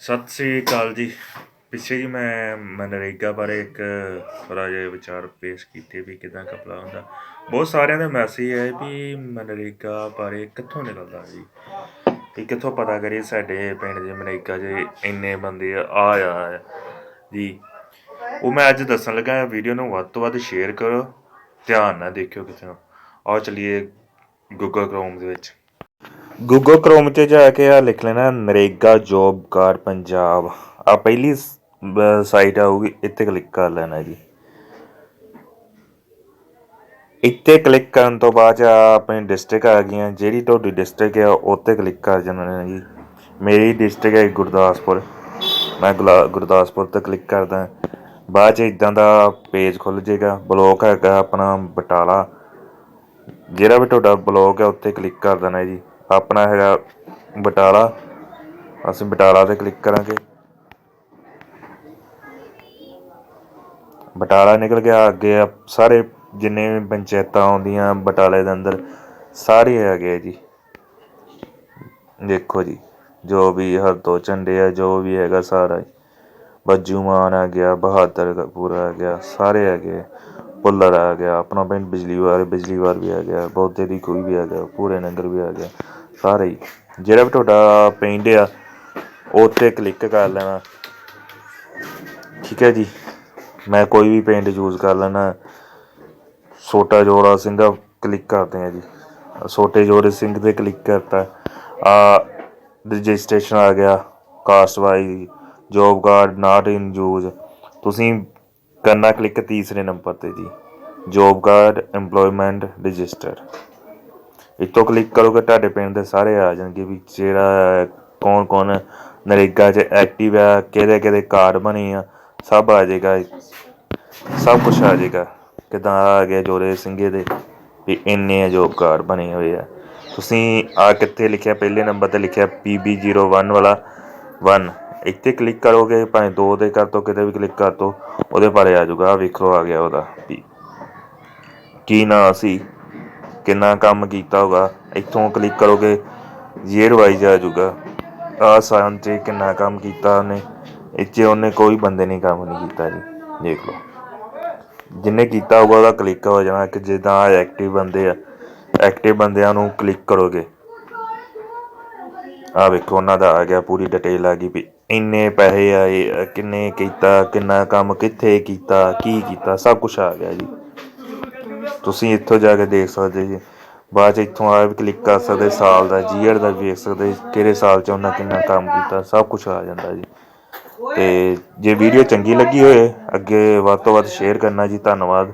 ਸਤਿ ਸ੍ਰੀ ਅਕਾਲ ਜੀ। ਪਿੱਛੇ ਜੀ ਮੈਂ ਮਨਰੇਗਾ ਬਾਰੇ ਇੱਕ ਥੋੜ੍ਹਾ ਜਿਹਾ ਵਿਚਾਰ ਪੇਸ਼ ਕੀਤੇ ਵੀ ਕਿਦਾਂ ਕਪਲਾ ਹੁੰਦਾ। ਬਹੁਤ ਸਾਰਿਆਂ ਦਾ ਮੈਸੇਜ ਹੈ ਵੀ ਮਨਰੇਗਾ ਬਾਰੇ ਕਿੱਥੋਂ ਨਿਕਲਦਾ ਜੀ? ਤੇ ਕਿੱਥੋਂ ਪਤਾ ਕਰੀਏ ਸਾਡੇ ਪਿੰਡ ਦੇ ਮਨਰੇਗਾ 'ਚ ਇੰਨੇ ਬੰਦੇ ਆ ਆ ਜੀ। ਉਹ ਮੈਂ ਅੱਜ ਦੱਸਣ ਲੱਗਾ ਵੀਡੀਓ ਨੂੰ ਵੱਧ ਤੋਂ ਵੱਧ ਸ਼ੇਅਰ ਕਰੋ। ਧਿਆਨ ਨਾਲ ਦੇਖਿਓ ਕਿਸੇ ਨੂੰ। ਆਓ ਚਲਿਏ ਗੂਗਲ ਕ੍ਰੋਮ ਦੇ ਵਿੱਚ। ਗੂਗਲ ਕ੍ਰੋਮ 'ਚ ਜਾ ਕੇ ਆ ਲਿਖ ਲੈਣਾ, ਨਰੇਗਾ ਜੋਬ ਕਾਰਡ ਪੰਜਾਬ। ਆ ਪਹਿਲੀ ਸਾਈਟ ਆਊਗੀ, ਇੱਥੇ ਕਲਿੱਕ ਕਰ ਲੈਣਾ ਜੀ। ਇੱਥੇ ਕਲਿੱਕ ਕਰਨ ਤੋਂ ਬਾਅਦ 'ਚ ਆ ਆਪਣੀ ਡਿਸਟ੍ਰਿਕਟ ਆ ਗਈਆਂ, ਜਿਹੜੀ ਤੁਹਾਡੀ ਡਿਸਟ੍ਰਿਕਟ ਆ, ਉੱਥੇ ਕਲਿੱਕ ਕਰ ਜਾਣਾ ਜੀ। ਮੇਰੀ ਡਿਸਟ੍ਰਿਕਟ ਹੈ ਗੁਰਦਾਸਪੁਰ। ਮੈਂ ਗੁਲਾ- ਗੁਰਦਾਸਪੁਰ ਤੇ ਕਲਿੱਕ ਕਰਦਾ। ਬਾਅਦ 'ਚ ਇਦਾਂ ਦਾ ਪੇਜ ਖੁੱਲ ਜਾਏਗਾ ਬਲੌਕ ਹੈਗਾ ਆਪਣਾ ਬਟਾਲਾ। ਜਿਹੜਾ ਵੀ ਤੁਹਾਡਾ ਬਲੌਗ ਹੈ ਉੱਥੇ ਕਲਿੱਕ ਕਰ ਦੇਣਾ ਜੀ। ਆਪਣਾ ਹੈਗਾ ਬਟਾਲਾ। ਅਸੀਂ ਬਟਾਲਾ ਤੇ ਕਲਿੱਕ ਕਰਾਂਗੇ। ਬਟਾਲਾ ਨਿਕਲ ਗਿਆ, ਅੱਗੇ ਸਾਰੇ ਜਿੰਨੇ ਵੀ ਪੰਚਾਇਤਾਂ ਆਉਂਦੀਆਂ ਬਟਾਲੇ ਦੇ ਅੰਦਰ, ਸਾਰੇ ਹੈਗੇ ਆ ਜੀ। ਦੇਖੋ ਜੀ, ਜੋ ਵੀ ਹਰਦੋ ਝੰਡੇ ਆ, ਜੋ ਵੀ ਹੈਗਾ ਸਾਰਾ ਹੀ। ਬੱਜੂ ਮਾਨ ਆ ਗਿਆ, ਬਹਾਦਰ ਕਪੂਰ ਆ ਗਿਆ, ਸਾਰੇ ਹੈਗੇ ਪੁੱਲਰ ਆ ਗਿਆ, ਆਪਣਾ ਪਿੰਡ ਬਿਜਲੀ ਵਾਰ ਬਿਜਲੀ ਵਾਰ ਵੀ ਆ ਗਿਆ ਬੌਦੇ ਦੀ ਕੋਈ ਵੀ ਆ ਗਿਆ ਪੂਰੇ ਨਗਰ ਵੀ ਆ ਗਿਆ। ਸਾਰੇ ਹੀ। ਜਿਹੜਾ ਵੀ ਤੁਹਾਡਾ ਪਿੰਡ ਆ, ਉਹ ਤੇ ਕਲਿੱਕ ਕਰ ਲੈਣਾ। ਠੀਕ ਹੈ ਜੀ? ਮੈਂ ਕੋਈ ਵੀ ਪੇਂਟ ਯੂਜ਼ ਕਰ ਲੈਣਾ। ਛੋਟਾ ਜੋੜਾ ਸਿੰਘ ਕਲਿੱਕ ਕਰਦੇ ਆ ਜੀ। ਛੋਟੇ ਜੋੜੇ ਸਿੰਘ ਤੇ ਕਲਿੱਕ ਕਰਤਾ। ਆ ਰਜਿਸਟ੍ਰੇਸ਼ਨ ਆ ਗਿਆ caste wise job card not in use ਤੁਸੀਂ ਕਰਨਾ ਕਲਿੱਕ ਤੀਸਰੇ ਨੰਬਰ ਤੇ ਜੀ। ਜੋਬ ਕਾਰਡ EMPLOYMENT ਰਜਿਸਟਰ ਇੱਥੋਂ ਕਲਿੱਕ ਕਰੋਗੇ ਤੁਹਾਡੇ ਪਿੰਡ ਦੇ ਸਾਰੇ ਆ ਜਾਣਗੇ ਵੀ ਜਿਹੜਾ, ਕੌਣ ਕੌਣ ਨਰੇਗਾ 'ਚ ਐਕਟਿਵ ਆ ਕਿਹਦੇ ਕਿਹਦੇ ਕਾਰਡ ਬਣੇ ਆ, ਸਭ ਆ ਜਾਏਗਾ। ਸਭ ਕੁਝ ਆ ਜਾਏਗਾ। ਕਿਦਾਂ ਆ ਗਿਆ ਜੋਰੇ ਸਿੰਘੇ ਦੇ, ਵੀ ਇੰਨੇ ਜੋਬ ਕਾਰਡ ਬਣੇ ਹੋਏ ਆ। ਤੁਸੀਂ ਆ ਕਿੱਥੇ ਲਿਖਿਆ? ਪਹਿਲੇ ਨੰਬਰ ਤੇ ਲਿਖਿਆ PB01 ਵਾਲਾ। 1 ਇੱਥੇ ਕਲਿੱਕ ਕਰੋਗੇ, ਭਾਵੇਂ ਦੋ ਦੇ ਕਰ ਤੋ ਕਿਤੇ ਵੀ ਕਲਿੱਕ ਕਰ ਤੋ ਉਹਦੇ ਬਾਰੇ ਆ ਜਾਊਗਾ। ਵੇਖੋ, ਆ ਗਿਆ ਉਹਦਾ ਵੀ। ਕੀ ਨਾਂ ਸੀ? ਕਿੰਨਾ ਕੰਮ ਕੀਤਾ ਹੋਗਾ, ਇੱਥੋਂ ਕਲਿੱਕ ਕਰੋਗੇ ਈਅਰ ਵਾਈਜ਼ ਆ ਜਾਊਗਾ। ਆ ਸਾਲ 'ਚ ਕਿੰਨਾ ਕੰਮ ਕੀਤਾ ਉਹਨੇ ਇੱਥੇ ਉਹਨੇ ਕੋਈ ਬੰਦੇ ਨੇ ਕੰਮ ਨਹੀਂ ਕੀਤਾ ਜੀ, ਦੇਖ ਲਓ। ਜਿੰਨੇ ਕੀਤਾ ਹੋਊਗਾ ਉਹਦਾ ਕਲਿੱਕ ਹੋ ਜਾਣਾ ਕਿ ਜਿੱਦਾਂ ਐਕਟਿਵ ਬੰਦੇ ਆ ਐਕਟਿਵ ਬੰਦਿਆਂ ਨੂੰ ਕਲਿੱਕ ਕਰੋਗੇ। ਆ ਵੇਖੋ, ਉਹਨਾਂ ਦਾ ਆ ਗਿਆ, ਪੂਰੀ ਡਿਟੇਲ ਆ ਗਈ ਵੀ ਇੰਨੇ ਪੈਸੇ ਆਏ, ਕਿੰਨੇ ਕੀਤਾ, ਕਿੰਨਾ ਕੰਮ, ਕਿੱਥੇ ਕੀਤਾ, ਕੀ ਕੀਤਾ, ਸਭ ਕੁਝ ਆ ਗਿਆ ਜੀ। ਤੁਸੀਂ ਇੱਥੋਂ ਜਾ ਕੇ ਦੇਖ ਸਕਦੇ ਜੀ। ਬਾਅਦ ਚ ਇੱਥੋਂ ਆ ਵੀ ਕਲਿੱਕ ਕਰ ਸਕਦੇ, ਸਾਲ ਦਾ ਜੀਅਰ ਦਾ ਵੀ ਵੇਖ ਸਕਦੇ, ਕਿਹੜੇ ਸਾਲ ਚ ਉਹਨਾਂ ਕਿੰਨਾ ਕੰਮ ਕੀਤਾ, ਸਭ ਕੁਝ ਆ ਜਾਂਦਾ ਜੀ। ਤੇ ਜੇ ਵੀਡੀਓ ਚੰਗੀ ਲੱਗੀ ਹੋਏ, ਅੱਗੇ ਵੱਧ ਤੋਂ ਵੱਧ ਸ਼ੇਅਰ ਕਰਨਾ ਜੀ, ਧੰਨਵਾਦ।